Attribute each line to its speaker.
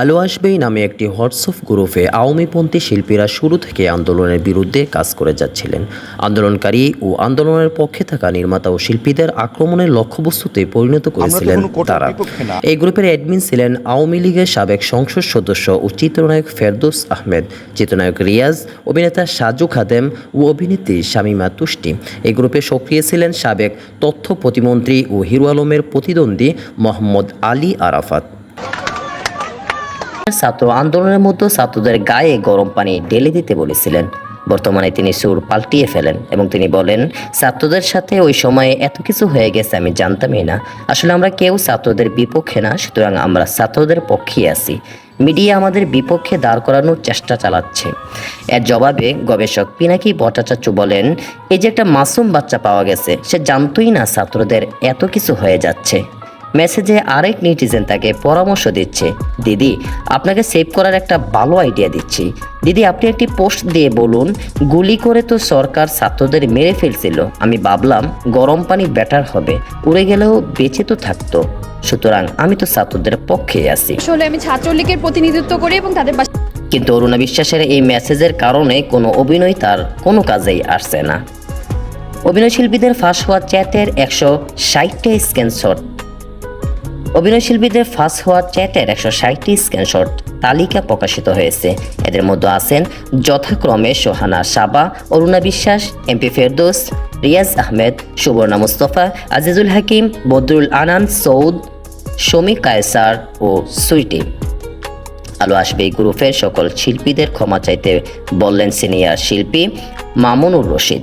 Speaker 1: আলো আসবেই নামে একটি হোয়াটসঅ্যাপ গ্রুপে আওয়ামীপন্থী শিল্পীরা শুরু থেকে আন্দোলনের বিরুদ্ধে কাজ করে যাচ্ছিলেন। আন্দোলনকারী ও আন্দোলনের পক্ষে থাকা নির্মাতা ও শিল্পীদের আক্রমণের লক্ষ্যবস্তুতে পরিণত করেছিলেন তারা। এই গ্রুপের অ্যাডমিন ছিলেন আওয়ামী লীগের সাবেক সংসদ সদস্য ও চিত্রনায়ক ফেরদৌস আহমেদ চিত্রনায়ক রিয়াজ অভিনেতা সাজু খাদেম ও অভিনেত্রী শামীমা তুষ্টি। এই গ্রুপে সক্রিয় ছিলেন সাবেক তথ্য প্রতিমন্ত্রী ও হিরো আলমের প্রতিদ্বন্দ্বী মোহাম্মদ আলী আরাফাত। ছাত্র আন্দোলনের মধ্যে ছাত্রদের গায়ে গরম পানি ঢেলে দিতে বলেছিলেন। বর্তমানে তিনি সুর পাল্টিয়ে ফেলেন এবং তিনি বলেন, ছাত্রদের সাথে ওই সময়ে এত কিছু হয়ে গেছে আমি জানতামই না। আসলে আমরা কেউ ছাত্রদের বিপক্ষে না, সুতরাং আমরা ছাত্রদের পক্ষেই আছি। মিডিয়া আমাদের বিপক্ষে দাঁড় করানোর চেষ্টা চালাচ্ছে। এর জবাবে গবেষক পিনাকি ভট্টাচার্য বলেন, এই যে একটা মাসুম বাচ্চা পাওয়া গেছে, সে জানতোই না ছাত্রদের এত কিছু হয়ে যাচ্ছে। মেসেজে আরেক নেটিজেন তাকে পরামর্শ দিচ্ছে। দিদি আপনাকে সেভ করার একটা ভালো আইডিয়া দিচ্ছি। দিদি আপনি একটি পোস্ট দিয়ে বলুন গুলি করে তো সরকার ছাত্রদের মেরে ফেলছিল। আমি ভাবলাম গরম পানি বেটার হবে। উড়ে গেলেও বেঁচে তো থাকতো। সুতরাং আমি তো ছাত্রদের পক্ষেই আছি।
Speaker 2: আসলে আমি ছাত্রলীগের প্রতিনিধিত্ব করি এবং তাদের পাশে
Speaker 1: কিন্তু অরুণা বিশ্বাসের এই মেসেজের কারণে কোনো অভিনয় তার কোনো কাজেই আসছে না। অভিনয়শিল্পীদের ফাঁস হওয়া চ্যাটের একশো ষাটটা স্ক্রিনশট অভিনয়শিল্পীদের ফাঁস হওয়া চ্যাটের একশো ষাটটি স্ক্রিনশট তালিকা প্রকাশিত হয়েছে। এদের মধ্যে আছেন যথাক্রমে সোহানা সাবা, অরুণা বিশ্বাস, এমপি ফেরদোস, রিয়াজ আহমেদ, সুবর্ণা মুস্তফা, আজিজুল হাকিম, বদরুল আনান সৌদ, শমী কায়সার ও সুইটি। আলো আসবে গ্রুপের সকল শিল্পীদের ক্ষমা চাইতে বললেন সিনিয়র শিল্পী মামুনুর রশিদ।